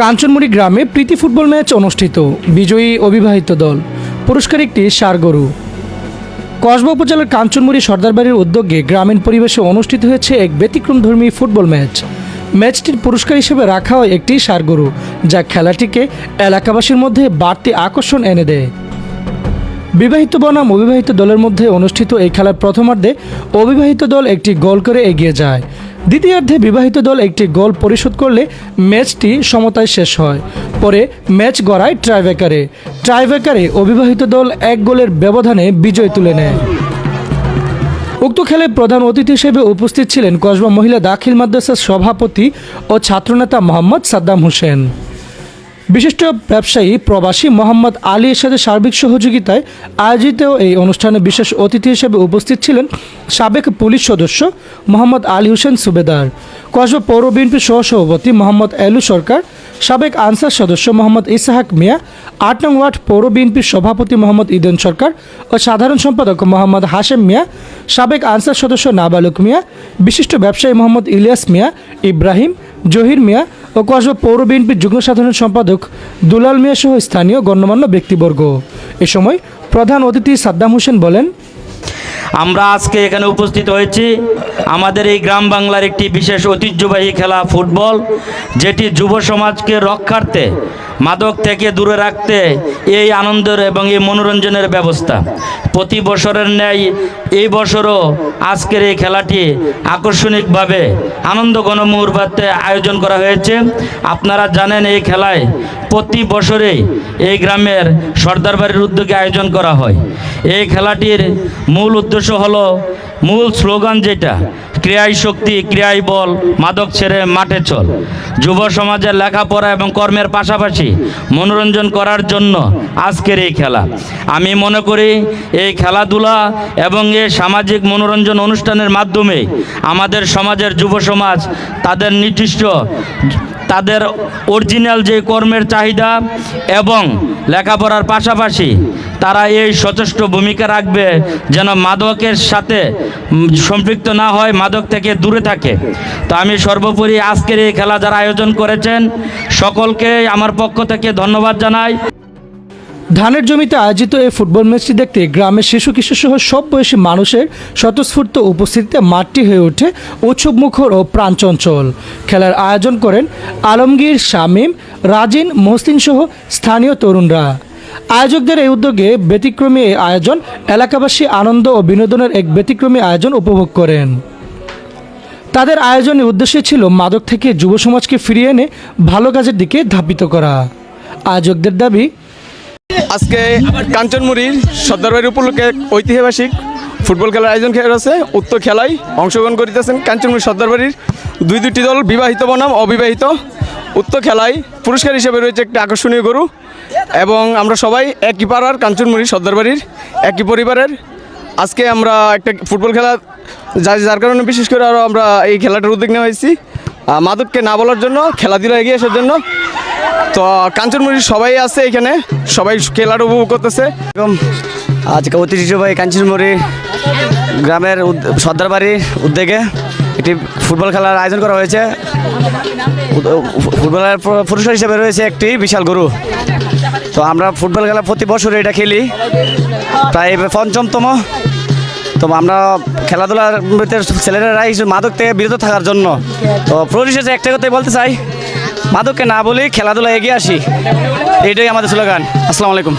কাঞ্চনমুড়ি গ্রামে প্রীতি football match অনুষ্ঠিত। বিজয়ী অবিবাহিত দল। পুরস্কার একটি সার গরু। কসবা উপজেলার কাঞ্চনমুড়ি সর্দারবাড়ির উদ্যোগে গ্রামীণ পরিবেশে অনুষ্ঠিত হয়েছে এক ব্যতিক্রমধর্মী ফুটবল ম্যাচ। ম্যাচটির পুরস্কার হিসেবে রাখা হয় একটি সার গরু, যা খেলাটিকে এলাকাবাসীর মধ্যে বাড়তি আকর্ষণ এনে দেয়। বিবাহিত বনাম অবিবাহিত দলের মধ্যে অনুষ্ঠিত এই খেলার প্রথমার্ধে অবিবাহিত দল একটি গোল করে এগিয়ে যায়। দ্বিতীয়ার্ধে বিবাহিত দল একটি গোল পরিশোধ করলে ম্যাচটি সমতায় শেষ হয়। পরে ম্যাচ গড়ায় ট্রাইব্রেকারে। ট্রাইব্রেকারে অবিবাহিত দল এক গোলের ব্যবধানে বিজয় তুলে নেয়। উক্ত খেলে প্রধান অতিথি হিসেবে উপস্থিত ছিলেন কসবা মহিলা দাখিল মাদ্রাসার সভাপতি ও ছাত্রনেতা মোহাম্মদ সাদ্দাম হোসেন। বিশিষ্ট ব্যবসায়ী প্রবাসী মোহাম্মদ আলী এর সাথে সার্বিক সহযোগিতায় আয়োজিত এই অনুষ্ঠানে বিশেষ অতিথি হিসেবে উপস্থিত ছিলেন সাবেক পুলিশ সদস্য মোহাম্মদ আলী হোসেন সুবেদার, কসবা পৌর বিএনপির সহসভাপতি মোহাম্মদ এলু সরকার, সাবেক আনসার সদস্য মোহাম্মদ ইসাহাক মিয়া, আট নং ওয়ার্ড পৌর বিএনপির সভাপতি মোহাম্মদ ইদেন সরকার ও সাধারণ সম্পাদক মোহাম্মদ হাশেম মিয়া, সাবেক আনসার সদস্য নাবালুক মিয়া, বিশিষ্ট ব্যবসায়ী মোহাম্মদ ইলিয়াস মিয়া, ইব্রাহিম, জহির মিয়া ও কসবা পৌর বিএনপির যুগ্ম সাধারণ সম্পাদক দুলাল মিয়া সহ স্থানীয় গণ্যমান্য ব্যক্তিবর্গ। এ সময় প্রধান অতিথি সাদ্দাম হোসেন বলেন, আমরা আজকে এখানে উপস্থিত হয়েছি। আমাদের এই গ্রাম বাংলার একটি বিশেষ ঐতিহ্যবাহী খেলা ফুটবল, যেটি যুব সমাজকে রক্ষার্থে মাদক থেকে দূরে রাখতে এই আনন্দের এবং এই মনোরঞ্জনের ব্যবস্থা। প্রতি বছরের ন্যায় এই বছরও আজকের এই খেলাটি আকর্ষণিকভাবে আনন্দ গণমুহূর্তে আয়োজন করা হয়েছে। আপনারা জানেন এই খেলায় প্রতি বছরেই এই গ্রামের সর্দার বাড়ির উদ্যোগে আয়োজন করা হয়। এই খেলাটির মূল উদ্দেশ্য হলো, মূল স্লোগান যেটা ক্রিয়াই শক্তি, ক্রিয়াই বল, মাদক ছেড়ে মাঠে চল। যুব সমাজের লেখাপড়া এবং কর্মের পাশাপাশি মনোরঞ্জন করার জন্য আজকের এই খেলা। আমি মনে করি এই খেলাধুলা এবং এই সামাজিক মনোরঞ্জন অনুষ্ঠানের মাধ্যমে আমাদের সমাজের যুব সমাজ তাদের নির্দিষ্ট তাদের অরিজিনাল যে কর্মের চাহিদা এবং লেখাপড়ার পাশাপাশি তারা এই সচেষ্ট ভূমিকা রাখবে যেন মাদকের সাথে সম্পৃক্ত না হয়, মাদক থেকে দূরে থাকে। তো আমি সর্বোপরি আজকের এই খেলা যারা আয়োজন করেছেন, সকলকে আমার পক্ষ থেকে ধন্যবাদ জানাই। ধানের জমিতে আয়োজিত এই ফুটবল ম্যাচটি দেখতে গ্রামের শিশু কিশোর সহ সব বয়সী মানুষের স্বতঃস্ফূর্ত উপস্থিতিতে মাঠটি হয়ে ওঠে উৎসব মুখর ও প্রাণচঞ্চল। খেলার আয়োজন করেন আলমগীর, শামীম, রাজিন, মহসিন সহ স্থানীয় তরুণরা। আয়োজকদের এই উদ্যোগে ব্যতিক্রমী এই আয়োজন এলাকাবাসী আনন্দ ও বিনোদনের এক ব্যতিক্রমী আয়োজন উপভোগ করেন। তাদের আয়োজনের উদ্দেশ্য ছিল মাদক থেকে যুব সমাজকে ফিরিয়ে এনে ভালো কাজের দিকে ধাপিত করা। আয়োজকদের দাবি আজকে কাঞ্চনমুড়ির সর্দারবাড়ি উপলক্ষে ঐতিহাসিক ফুটবল খেলার আয়োজন করেছে উক্ত খেলায় অংশগ্রহণ করিতেছেন কাঞ্চনমুড়ি সর্দারবাড়ির দুই দুটি দল, বিবাহিত বনাম, অবিবাহিত। উক্ত খেলায় পুরস্কার হিসেবে রয়েছে একটি আকর্ষণীয় গরু এবং আমরা সবাই একই পাড়ার কাঞ্চনমুড়ি সর্দারবাড়ির একই পরিবারের। আজকে আমরা একটা ফুটবল খেলা যার যার কারণে বিশেষ করে আরও আমরা এই খেলাটার উদ্যোগ নেওয়া হয়েছি। মাদককে না বলার জন্য, খেলাধুলা এগিয়ে আসার জন্য। তো কাঞ্চনমুড়ির সবাই আছে এখানে, সবাই খেলাটা উপভোগ করতেছে। এরকম আজকে ঐতিহ্যবাহী কাঞ্চনমুড়ি গ্রামের সর্দারবাড়ির উদ্যোগে একটি ফুটবল খেলার আয়োজন করা হয়েছে। ফুটবলের পুরস্কার হিসেবে রয়েছে একটি বিশাল গরু। তো আমরা ফুটবল খেলা প্রতি বছর এটা খেলি। প্রায় পঞ্চমতম। তো আমরা খেলাধুলার ভিতরে ছেলেরা মাদক থেকে বিরত থাকার জন্য। তো পরিশেষে একটা কথাই বলতে চাই। মাদককে না বলি খেলাধুলা এগিয়ে আসি। এইটাই আমাদের স্লোগান। আসসালামু আলাইকুম।